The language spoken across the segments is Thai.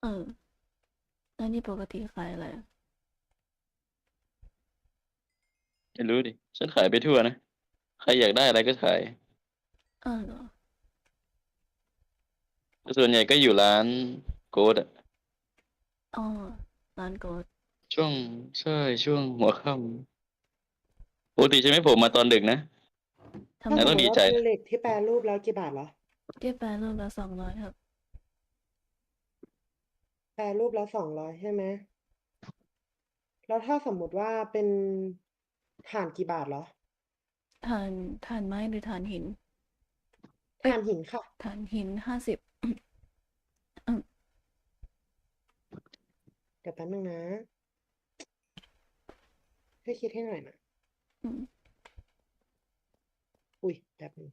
เออแล้วนี่ปกติขายอะไรอะไม่รู้ดิ ฉันขายไปทั่วนะ ใครอยากได้อะไรก็ขายอ้าวเหรอแต่ส่วนใหญ่ก็อยู่ร้านโกดอะอ๋อร้านโกดช่วงใช่ช่วงหัวค่ำปกติฉันไม่ผมมาตอนดึกนะ ทำแล้ไมวต้องดีว่าใจเป็นเหล็กที่แปรรูปแล้วกี่บาทเหรอ เก็บแปลรูปละสองร้อยครับ แปรรูปแล้วสองร้อยใช่ไหม แล้วถ้าสมมุติว่าเป็นถ่านกี่บาทเหรอถ่านถ่านไม้หรือถ่านหิน เอ้ยถ่านหินค่ะถ่านหินห้าสิบเดี๋ยวแป๊บนึงนะช่วยคิดให้หน่อยนะอืมอุ้ยแป๊บนึง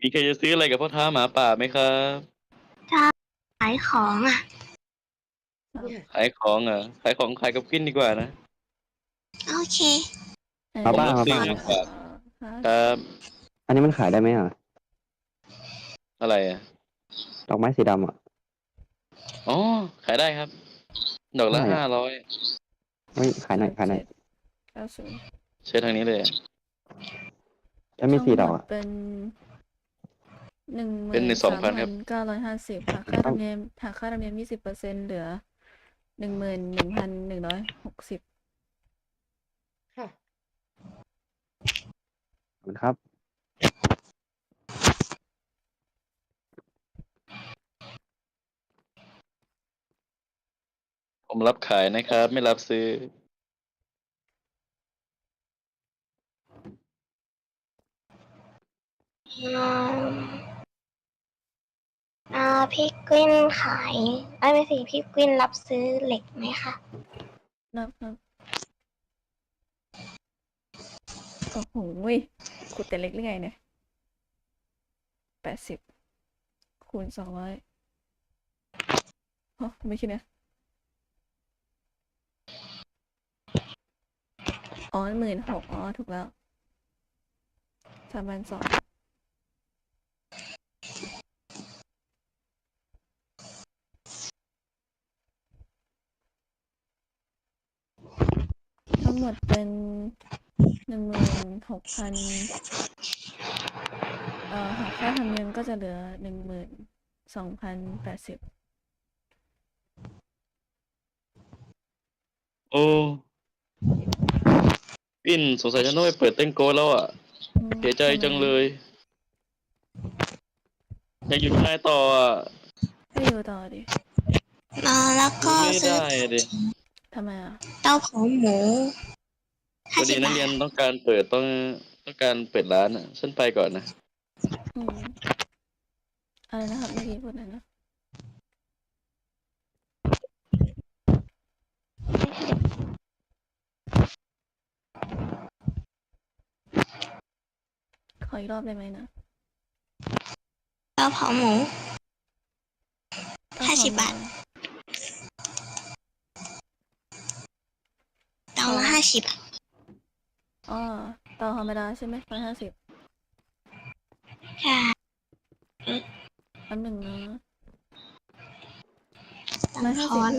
มีใครจะซื้ออะไรกับพ่อท้าหมาป่าไหมครับขายของอะเนี่ยขายของเหรอขายของขายกับกินดีกว่านะ โอเคเอ่อมาบ้างผมมาซื้อบ้างมากกว่าฮะครับอันนี้มันขายได้ไหมอะ อะไรอะดอกไม้สีดำอะ อ๋อขายได้ครับ ดอกละเท่าไหร่ห้าอะร้อยไม่ขายหน่อยขายหน่อยเก้าศูนย์ใช้ทางนี้เลยอะจะมีสี่ดอกทั้งหมอะเป็น หนึ่งหเป็นมื่นสองสามพันคพัรับนเก้าร้อยห้าสิบหักค่าธรรมเนียมหักค่าธรรมเนียมยี่สิบเปอร์เซ็นต์เหลือหนึ่งหมื่นหนึ่งพันหนึ่งร้อยหกสิบค่ะ ขอบคุณครับ ผมรับขายนะครับ ไม่รับซื้ออ่า อ่าพี่กวินขายไอ้ไม่สิพี่กวินรับซื้อเหล็กไหมคะนับนับโอ้โหยขุดแต่เล็กหรือไงเนี่ยแปดสิบคูณสองร้อยอ๋อไม่คิดนะอ๋อหมื่นหกอ๋อ ถูกแล้วสามพันสอง มดเป็นหนึ่งหมื่นหกพันเอ่อหักค่าธรรมเนียมก็จะเหลือหนึ่งหมื่นสองพันแปดสิบโอ้ปินสงสัยฉันต้องไปเปิดเต้นโกแล้วอะเสียใจจังเลยอยากอยู่ข้างในต่ออะให้อยู่ต่อดิอ่าแล้วก็ไม่ซื้อได้ดิทำไมอะ เต้าเผาหมู พห้าอสิดีบนักบาทเรียนต้องการเปิดต้องต้องการเปิดร้านอะฉันไปก่อนนะอืมอะไรนะครับเมื่อกี้พูดอะไรนะขออีกรอบได้ไหมนะเต้าเผาหมูต้องห้าขอสิบบาทมาเตาละห้าสิบอ๋ อเตาธรรมดาใช่ไหมร้อยห้าสิบค่ะอันหนึ่งนะตังทอน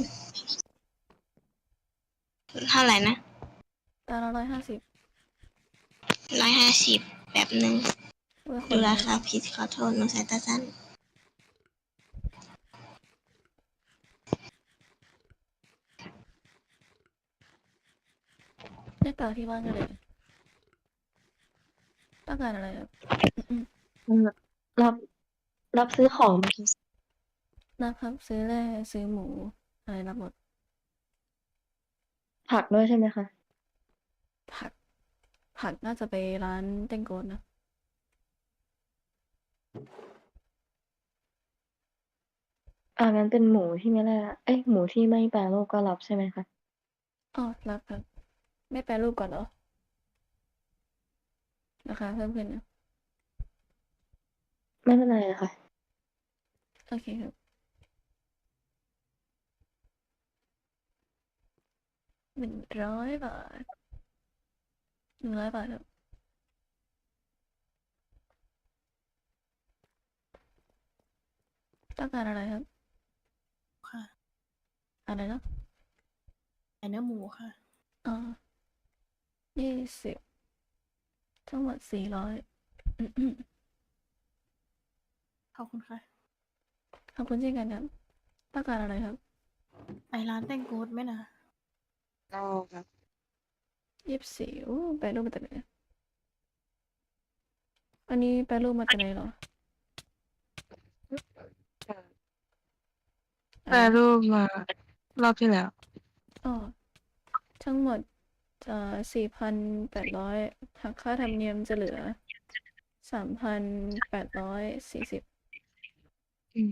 เท่าไหร่นะเตาละร้อยห้าสิบร้อยห้าสิบแบบหนึ่งเพื่อคดูนราคาผิดขอโทษหนูสายตาสั้นเรียกเตาที่บ้านกันเลย ต้องการอะไรครับรับรับซื้อของไหมคะนะครับ ซื้อแร่ซื้อหมูอะไรรับหมด ผักด้วยใช่ไหมคะ ผัก ผักน่าจะไปร้านเต้งโกนนะอ่างั้นเป็นหมูที่ไม่ได้ละเอ้ยหมูที่ไม่แปรรูปก็รับใช่ไหมคะอ๋อรับครับ ไม่แปรรูปก่อนเหรอ ราคาเพิ่มขึ้นนะไม่เป็นไรอะค่ะโอเคครับหนึ่งร้อยบาทหนึ่งร้อยบาทครับต้องการอะไรครับ ค่ะอะไรนะขายเนื้อหมูค่ะอ่ายี่สิบ ทั้งหมดสี่ร้อยขอบคุณค่ะ ขอบคุณเช่นกันครับ ต้องการอะไรครับไปร้านแต่งกูดไหมนะเอาครับยี่สิบสี่โอ้แปลรูปมาจากไหนอันนี้แปลรูปมาจากไหนเหรอแปรรูปมารอบที่แล้ว อ๋อ ทั้งหมดจะสี่พันแปดร้อย หักค่าธรรมเนียมจะเหลือสามพันแปดร้อยสี่สิบอืม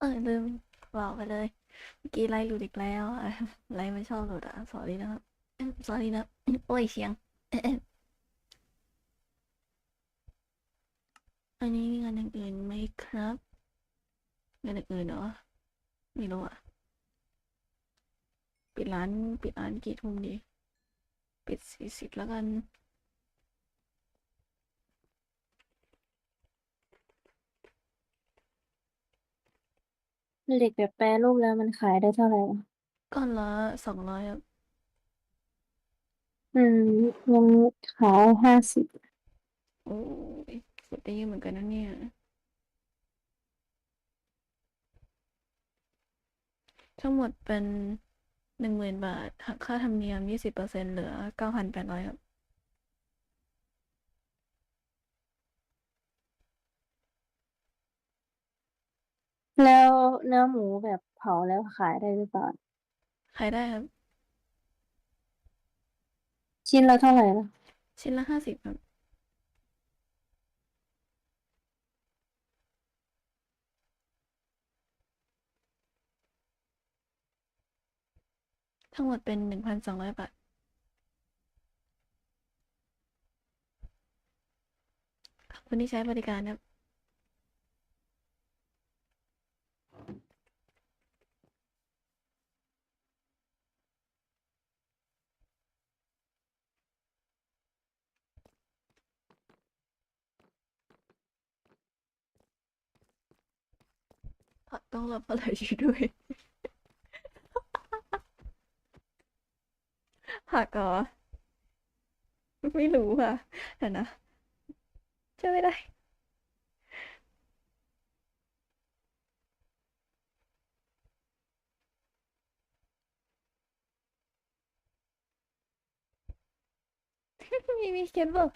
เออลืมบอกไปเลยเมื่อกี้ไลฟ์หลุดอีกแล้วไลฟ์มันชอบหลุดอะสอรี่นะครับสอรี่นะโอ้ยเสียงอันนี้มีงานอย่างอื่นไหมครับงานอย่างอื่นเหรอไม่รู้อะปิดร้านปิดร้านกี่ทุ่มดี ปิดสี่สิบแล้วกัน เหล็กแบบแปรรูปแล้วมันขายได้เท่าไหร่อะก้อนละสองร้อยครับอืมยังขายห้าสิบโอ้ยสุดได้เยอะเหมือนกันนะเนี่ย ทั้งหมดเป็นหนึ่งหมื่นบาทหักค่าธรรมเนียมยี่สิบเปอร์เซ็นเหลือเก้าพันแปดร้อยครับ แล้วเนื้อหมูแบบเผาแล้วขายได้หรือเปล่าขายได้ครับ ชิ้นละเท่าไหร่ล่ะชิ้นละห้าสิบครับ ทั้งหมดเป็นหนึ่งพันสองร้อยบาท ขอบคุณที่ใช้บริการครับ ต้องรับอะไรอยู่ด้วยผักเหรอไม่รู้อะเดี๋ยวนะช่วยไม่ได้มีมีเขียนบอก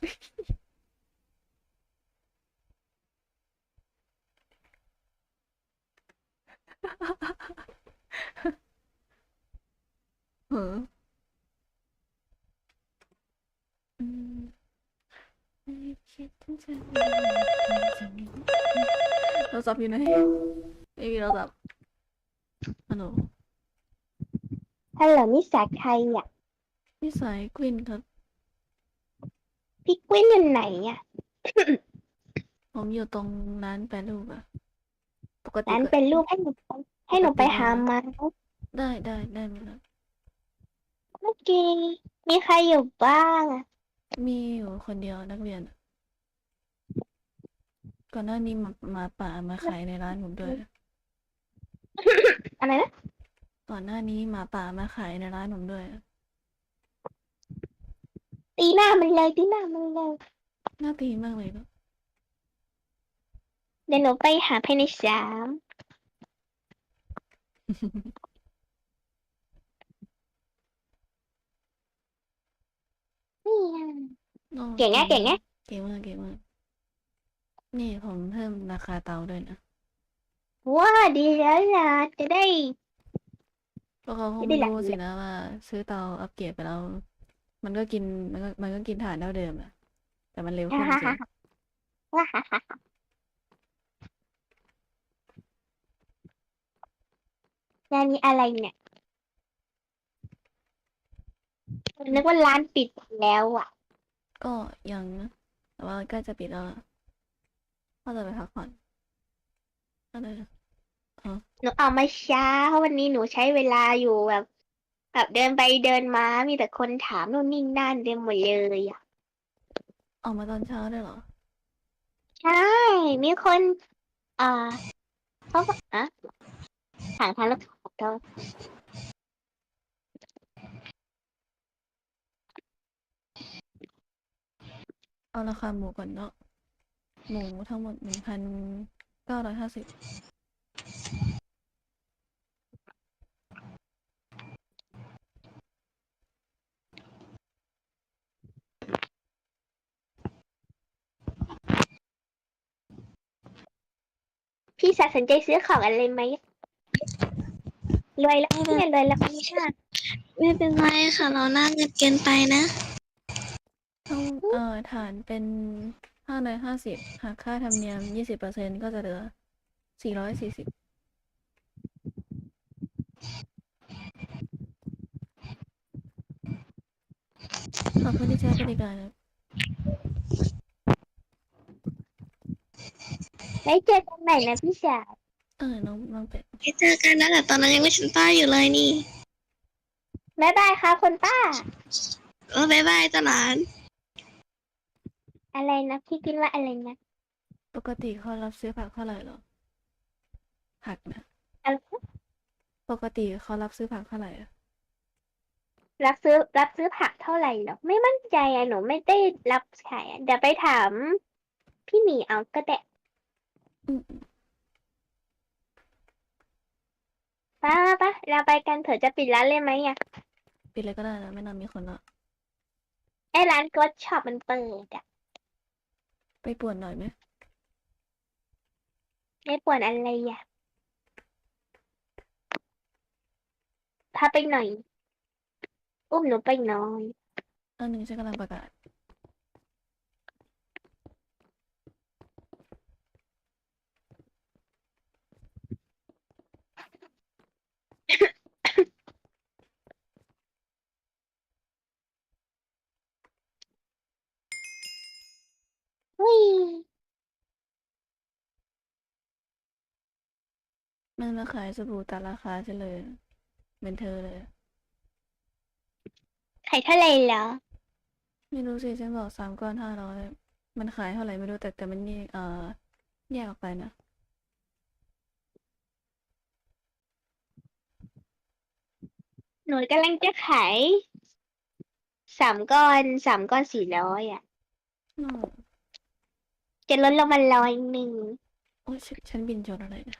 เหรออืมไม่คิดถึงเธอโทรศัพท์อยู่ไหนไม่มีโทรศัพท์ฮัลโหลฮัลโหลนี่สายใครอะนิสัยกวินครับ พี่กุ้นอยู่ไหนอะ ผมอยู่ตรงร้านแปรรูปอะ ปกติร้านก็เป็นรูปให้หนูไปให้หนูไปหามาได้ได้ได้หมดครับเมื่อกี้มีใครอยู่บ้างอะมีอยู่คนเดียวนักเรียนอะก่อนหน้านี้หมาหมาป่ามาขายในร้านผมด้วย อะไรนะก่อนหน้านี้หมาป่ามาขายในร้านผมด้วย ตีหน้ามันเลยตีหน้ามันเลยน่าตีมากเลยเนอะ เดี๋ยวหนูไปหาภายในสามนี่ไงโอ้เก่งอะเก่งอะเก่งมากเก่งมากนี่ผมเพิ่มราคาเตาด้วยนะว้าดีแล้วล่ะจะได้เพราะเขาคงไม่ได้ไม่หลักรู้สินะว่า ซื้อเตาอัปเกรดไปแล้ว มันก็กินมันก็มันก็กินถ่านเท่าเดิมอะแต่มันเร็วขึ้นสิ ว้า ร้านนี้อะไรเนี่ยนึกว่าร้านปิดแล้วอะ ก็ยังนะแต่ว่าใกล้จะปิดแล้วล่ะก็จะไปพักผ่อนอะไรนะหนูเอามาช้าเพราะวันนี้หนูใช้เวลาอยู่แบบ แบบเดินไปเดินมา มีแต่คนถามนู่นนี่นั่นเต็มหมดเลยอะ ออกมาตอนเช้าได้วยเหรอ ใช่ มีคน อ่าเขาก็อะถามทางรถ ของเขาเอาราคาหมูก่อนเนาะ หมูทั้งหมดหนึ่งพันเก้าร้อยห้าสิบพี่สาวสนใจซื้อของอะไรไหม รวยแล้วเนี่ยรวยแล้วไม่ใช่ไม่เป็นไรค่ะ เราหน้าเงินเกินไปนะต้องเอ่อฐานเป็นห้าร้อยห้าสิบหักค่าธรรมเนียมยี่สิบเปอร์เซ็นก็จะเหลือสี่ร้อยสี่สิบขอบคุณที่ใช้บริการนะไว้เจอกันใหม่นะพี่สาวเออน้องน้องเป็ด ไปเจอกันนะแต่ตอนนั้นยังไม่ถึงป้าอยู่เลยนี่บ๊ายบายครับคุณป้า เออบายบายตาหลานอะไรนะพี่กินว่าอะไรนะปกติเขารับซื้อผักเท่าไหร่หรอผักนะอะไรปกติเขารับซื้อผักเท่าไหร่อะรับซื้อรับซื้อผักเท่าไหร่หรอไม่มั่นใจอะหนูไม่ได้รับขายอะเดี๋ยวไปถาม พี่หมีเอาก็ได้ อืม ป้าป้าเราไปกันเถอะจะปิดร้านเลยไหมอะปิดเลยก็ได้นะไม่นานมีคนละไอ้ร้านก็ช็อปมันเปิดอะไปป่วนหน่อยไหมไม่ปวดอะไรอะพาไปหน่อย อุ้มหนูไปหน่อย อันหนึ่งฉันกำลังประกาศ อุ้ย มันมาขายสบู่ตัดราคาฉันเลย เป็นเธอเลย ขายเท่าไหร่เหรอ ไม่รู้สิฉันบอกสามก้อนห้าร้อยมันขายเท่าไหร่ไม่รู้แต่แต่มันแยกเอ่อแยกออกไปนะ หนูกำลังจะขายสามก้อนสามก้อนสี่ร้อยอะน่า จะลดลงมาร้อยหนึ่งโอ้ยฉันฉันบินชนอะไรนะ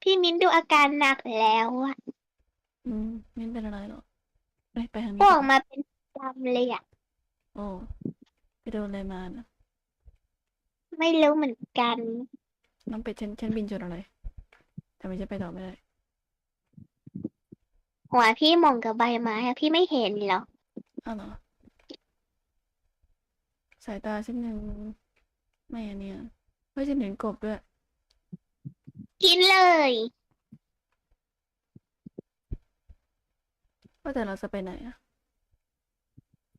พี่มิ้นดูอาการหนักแล้วอะอืมไม่เป็นอะไรหรอกไปไปทางพนี้วดีกกว่ามาเป็นดำเลยอะโอ้ไปโดนอะไรมานะไม่รู้เหมือนกัน น้องเป็ดฉันฉันบินชนอะไรทำไมฉันไปต่อไม่ได้ หัวพี่หมองกับใบไม้อะพี่ไม่เห็นเหรอ อ้าวเหรอ สายตาฉันยังไม่อันเนี้ยเฮ้ยฉันเห็นกบด้วย กินเลย ว่าแต่เราจะไปไหนอะ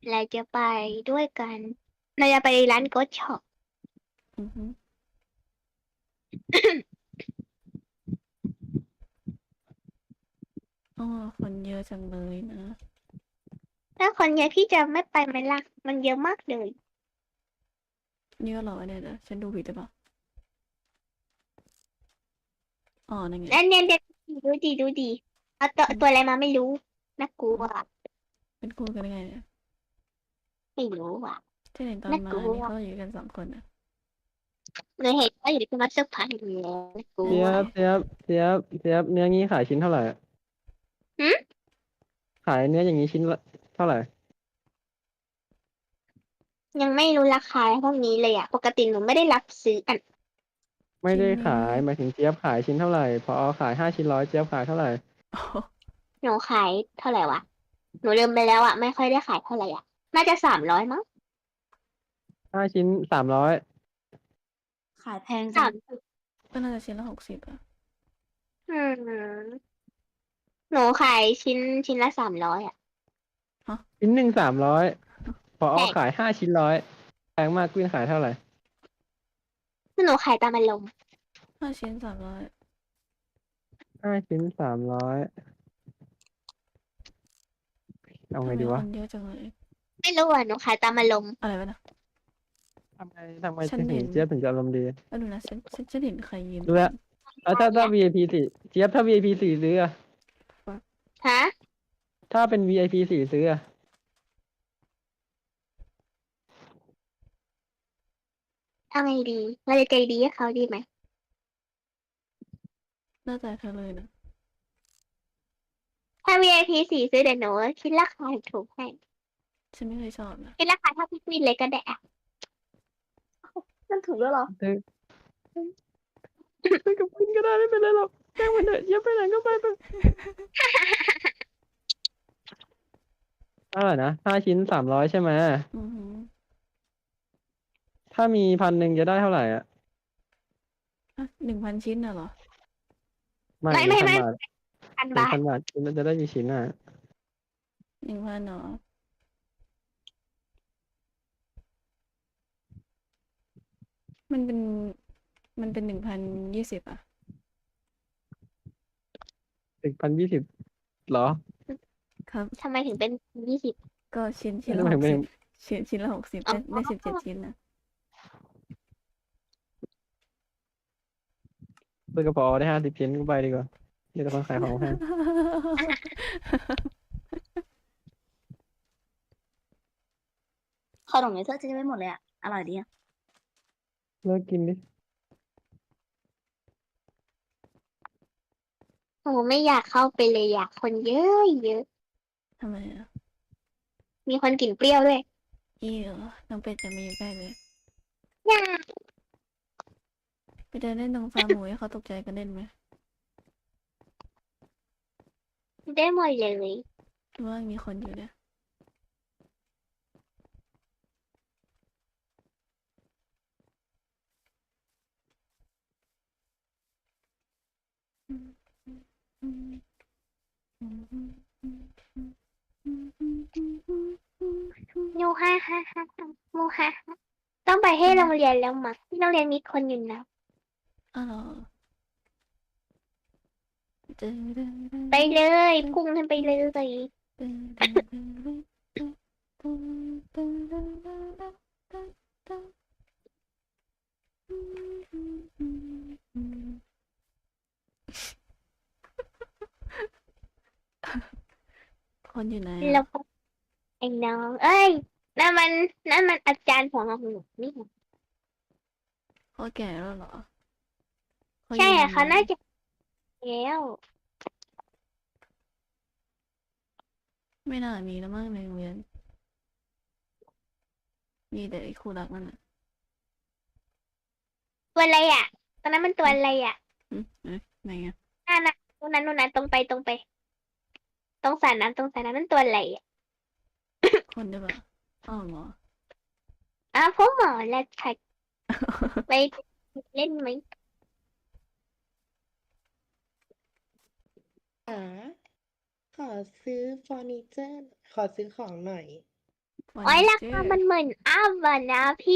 เราจะไปด้วยกัน เราจะไปร้านโกดช็อป อือฮึอ๋ อคนเยอะจังเลยนะ ถ้าคนเยอะพี่จะไม่ไปไหมล่ะ มันเยอะมากเลยนี่ก็เหรอเนี่ยเดี๋ยวฉันดูผิดหรือเปล่าอ๋อนั่นไงนั่นเนี่ยเด็กดูดีดูดีเอาตัวตัวอะไรมาไม่รู้น่ากลัวเป็นคู่กันได้ไงเนี่ยไม่รู้อะที่เห็นตอนน่ามากลัวนี่เขาอยู่กันสองคนอะเลยเห็นว่าอยู่ที่มาเซอร์ไพรส์อยู่แล้วน่ากลัเจี๊วยบเจี๊ยบเจี๊ยบเจี๊ยบเนื้องี้ขายชิ้นเท่าไหร่อะ หืม ขายเนื้ออย่างนี้ชิ้นละเท่าไหร่ ยังไม่รู้ราคาพวกนี้เลยอะ ปกติหนูไม่ได้รับซื้ออันไม่ได้ขายหมายถึงเจี๊ยบขายชิ้นเท่าไหร่พอขายห้าชิ้นร้อยเจี๊ยบขายเท่าไหร่โอ้โหหนูขายเท่าไหร่วะ หนูลืมไปแล้วอะ ไม่ค่อยได้ขายเท่าไหร่อะ น่าจะสามร้อยมั้งห้าชิ้นสามร้อยขายแพงสามก็น่าจะชิ้นละหกสิบอะอืม หนูขายชิ้นชิ้นละสามร้อยอะ ชิ้นหนึ่งสามร้อยพอใช่ขายห้าชิ้นร้อยแพงมากกุ้ยขายเท่าไหร่ หนูขายตามอารมณ์ห้าชิ้นสามร้อยห้าชิ้นสามร้อยเอาไงดีวะ คนเยอะจังเลย ไม่รู้อะหนูขายตามอารมณ์อะไรวะนะทำไงทำไงฉันถึงเห็นเจี๊ยบถึงจะอารมณ์ดีแล้วดูนะฉันฉันฉันเห็นใครยืน ดูแล้วแล้วถ้าถ้า VIP สี่เจี๊ยบถ้า VIP สี่ซื้ออะ ฮะ ถ้าเป็น VIP สี่ซื้ออะเอาไงดี เราจะใจดีกับเขาดีไหมหน้าตาเธอเลยนะ ถ้า VIP สี่ซื้อเดี๋ยวหนูคิดราคาถูกให้ฉันไม่เคยชอบนะ คิดราคาเท่าพี่วินเลยก็ได้อะนั่นถูกแล้วเหรอ ซื้อซื้อกับคุณก็ได้ไม่เป็นไรหรอกแจ้งมันเถอะเจี๊ยบไปไหนก็ไปไป เท่าไหร่นะห้าชิ้นสามร้อยใช่ไหมอือหือถ้ามีพันหนึ่งจะได้เท่าไหร่อะอะหนึ่งพันชิ้นน่ะเหรอ ไม่ไม่ไม่ไม่1,000บาทพันหนึ่งบาทพันบาทจะได้กี่ชิ้นอะหนึ่งพันเหรอมันเป็น มันเป็นหนึ่งพันยี่สิบอะ หนึ่งพันยี่สิบหรอ ครับ ทำไมถึงเป็นยี่สิบ ก็ชิ้นชิ้นไม่ละต้หองกแบ่สิงบชิ้นชิ้นละหกสิบอ๋อได้ได้สิบเจ็ดชิ้นนะซื้อกระเป๋าได้ห้าสิบชิ้นก็ไปดีกว่าเดี๋ยวจะคนขายของแพงขนมในเสื้อจะไม่หมดเลยอะ อร่อยดีอะเลิกกินดิหนูไม่อยากเข้าไปเลยอยากคนเยอะเยอะ ทำไมอะมีคนกลิ่นเปรี้ยวด้วยอีเหรอน้องเป็ดจะมาอยู่ใกล้เลยย่าไปเดินเล่นตรงฟาร์มหมูให้เขาตกใจกันเล่นไหมได้หมดเลยหรือว่ามีคนอยู่เนี่ยอืมอืมอืมอืม ฮ่าฮ่าฮ่าโมฮ่าฮ่าต้องไปให้โรงเรียนแล้วมั้งที่โรงเรียนมีคนอยู่แล้วไปเลยพุ่งทันไปเลยคนอยู่ไหนไอ้น้อง เอ้ย นั่นมันนั่นมันอาจารย์ของหนูนี่เขาแก่แล้วเหรอเขาใช่ยือะเขาไหมน่าจะแล้วไม่น่ามีแล้วมั้งในโรงเรียน มีแต่ไอ้คู่รักนั่นน่ะตัวอะไรอะตอนนั้นมันตัวอะไรอะอืมเอ๊ะไหนอะนั่นน่ะตรงนั้นตรงนั้นตรงไปตรงไป ตรงสายน้ำตรงสายน้ำนั่นตัวอะไรอะคนได้ปะ อ้าวเหรออ้าวพวกหมอแล้วค่ะไปเล่นไหมอ่าขอซื้อเฟอร์นิเจอร์ ขอซื้อของหน่อย โอ้ยราคามันเหมือนอ้าวอะนะพี่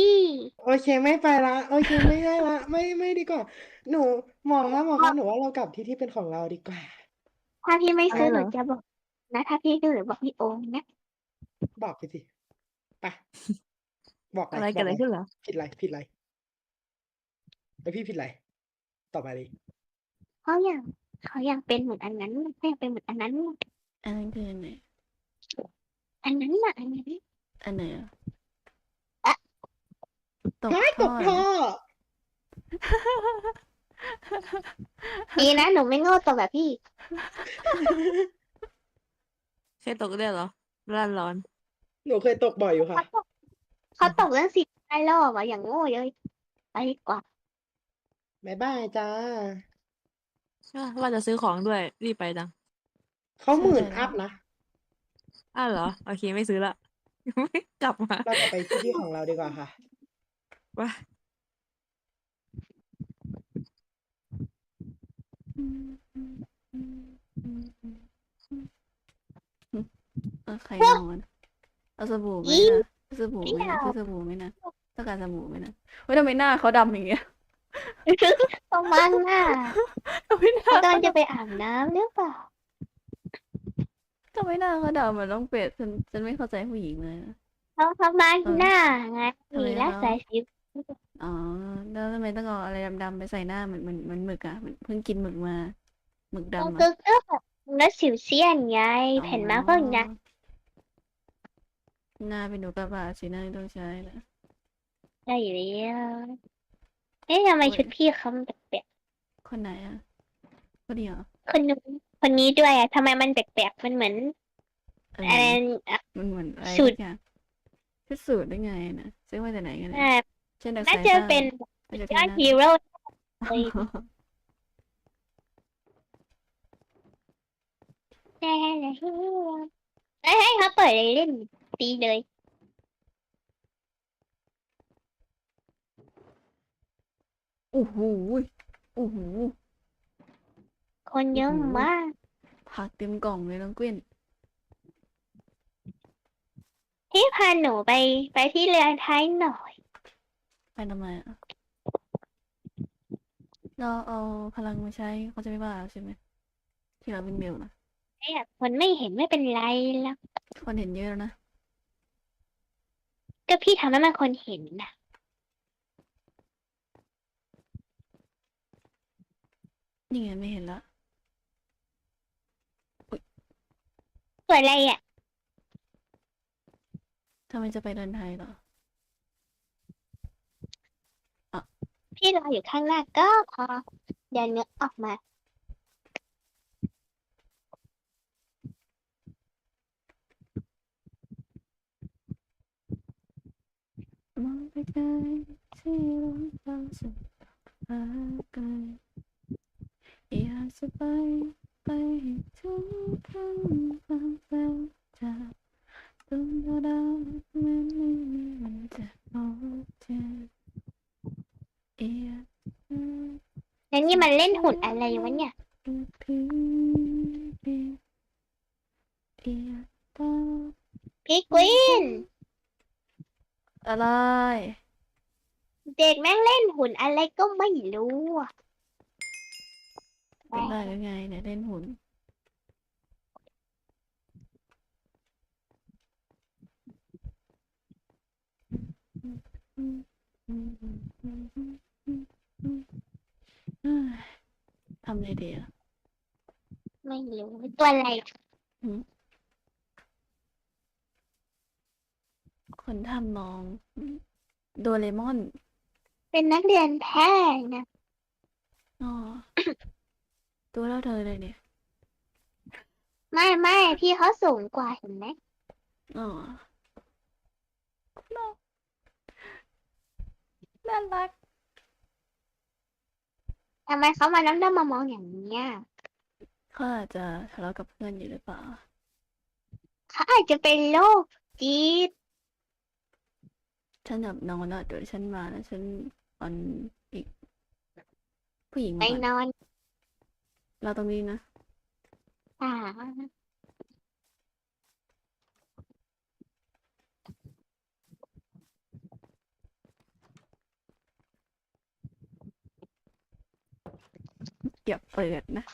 โอเคไม่ไปละ โอเคไม่ให้ละ ไม่ไม่ดีกว่า หนูหมอคะหมอคะหนูว่าเรากลับที่ที่เป็นของเราดีกว่า ถ้าพี่ไม่ซื้ออะไรหเหรนูอจะบอก นะ ถ้าพี่ซื้อหนูบอกพี่โอมนะ บอกไปสิ ไปบอกปอะไรบเกิดอะไรปขึ้นเหรอผิดอะไรผิดอะไรแล้วพี่ผิดอะไรตอบมาดิเขาอยากเขาอยากเป็นเหมือนอันนั้นเขาอยากเป็นเหมือนอันนั้น อันนั้นคืออันไหนอันนั้นน่ะอันนั้นอันไหนอะตกไม่ตกท่อท่อดีนะหนูไม่โง่ตัวแบบพี่เคยตกได้วยเหรอร้อนร้อน หนูเคยตกบ่อยอยู่ค่ะ เขาตกเขาตกเรื่องสิบได้รอบอะอย่างโง่เลยไปดีกว่า บ๊ายบายจ้า อะว่าจะซื้อของด้วยรีบไปจังเขาหมื่นอัพนะ อ้าวเหรอ โอเคไม่ซื้อละไม่กลับมาเราจะไปที่ที่ของเราดีกว่าค่ะ ว่า เออใครนอน เอาสบู่ไหมนะเอาสบู่ไหมนะซื้อสบู่ไหมนะต้องการสบู่ไหมนะเฮ้ยทำไมหน้าเขาดำอย่างเงี้ยประมาณน่ะทำไมหน้าเขากำลังจะไปอาบน้ำหรือเปล่าทำไมหน้าเขาดำเหมือนน้องเป็ดฉันฉันไม่เข้าใจผู้หญิงเลยนะเขาประมาณหน้าไงทำไมมีและคะสายสีอ๋อแล้วทำไมต้องเอาอะไรดำๆไปใส่หน้าเหมือนเหมือนเหมือนหมึกอะเหมือนเพิ่งกินหมึกมาหมึกก็ดำอะคือก็แบบแล้วสิวเซียนไงแผ่นมาก็อย่าง หน้าเป็นหนูกระบาดสิหน้าต้องใช้นะได้อยู่แล้วเอ๊ะทำไมชุดพี่เขาแปลกคนไหนอะคนเดียวๆคนนู้นคนนี้ด้วยอะทำไมมันแปลกๆมันเหมือนอะไรอะไรนะอะ มันเหมือนอะไรสูตร สักอย่างชุดสูตรได้ไงนะซื้อมาจากไหนกันเนี่ยอ่าเช่นนักน่าสายจะตาเป็นมาจากยอดที่ฮีนั่นโร่ เลยแน่เลยเอ้ยให้เขาเปิดเลยเล่น ตีเลย โอ้โหโอ้โหคนเยอะโอ้โหมากผักเต็มกล่องเลยน้องกวินพี่พาหนูไปไปที่เรือท้ายหน่อย ไปทำไมอะเราเอาพลังมาใช้เขาจะไม่ว่าใช่ไหมที่เราเป็นเมลนะไอ้อะคนไม่เห็นไม่เป็นไรแล้วคนเห็นเยอะแล้วนะ ก็พี่ทำให้มันคนเห็นนะนี่ไงไม่เห็นละส่วนอะไรอะ ทำไมจะไปเดินไทยเหรอ พี่รออยู่ข้างหน้าก็พอเดี๋ยวนึกออกมา มองไปไกลที่ลมฟ้าสุดฟ้าไกลอยากจะไปไปให้ถึงคำความเร็วจากดวงดาวเหมือนไม่มีวันจะพบเจออยาก แล้วนี่มันเล่นหุ่นอะไรวะเนี่ย พิมพ์เอียตา พี่กวิน อะไร เด็ กแม่งเล่นหุ่นอะไรก็ไม่รู้อะเป็นได้หรือไงเนี่ยเล่นหุ่น ทำอะไรดีอะ ไม่รู้ตัวอะไรคนทำน้อง โดเรมอน เป็นนักเรียนแพทย์นะอ๋อ ตัวเท่าเธอเลยเนี่ย ไม่ไม่พี่เขาสูงกว่าเห็นไหมอ๋อน่ารักทำไมเขามาน้ำดำมามองอย่างเนี้ยเขาอาจจะทะเลาะกับเพื่อนอยู่หรือเปล่าเขาอาจจะเป็นโรคจิตฉันแบบนอนแล้วเดี๋ยวฉันมาแล้วฉัน ออนอีก ผู้หญิงไปมาก่อนนอนเราตรงนี้นะอ่าอย่าเปิดนะ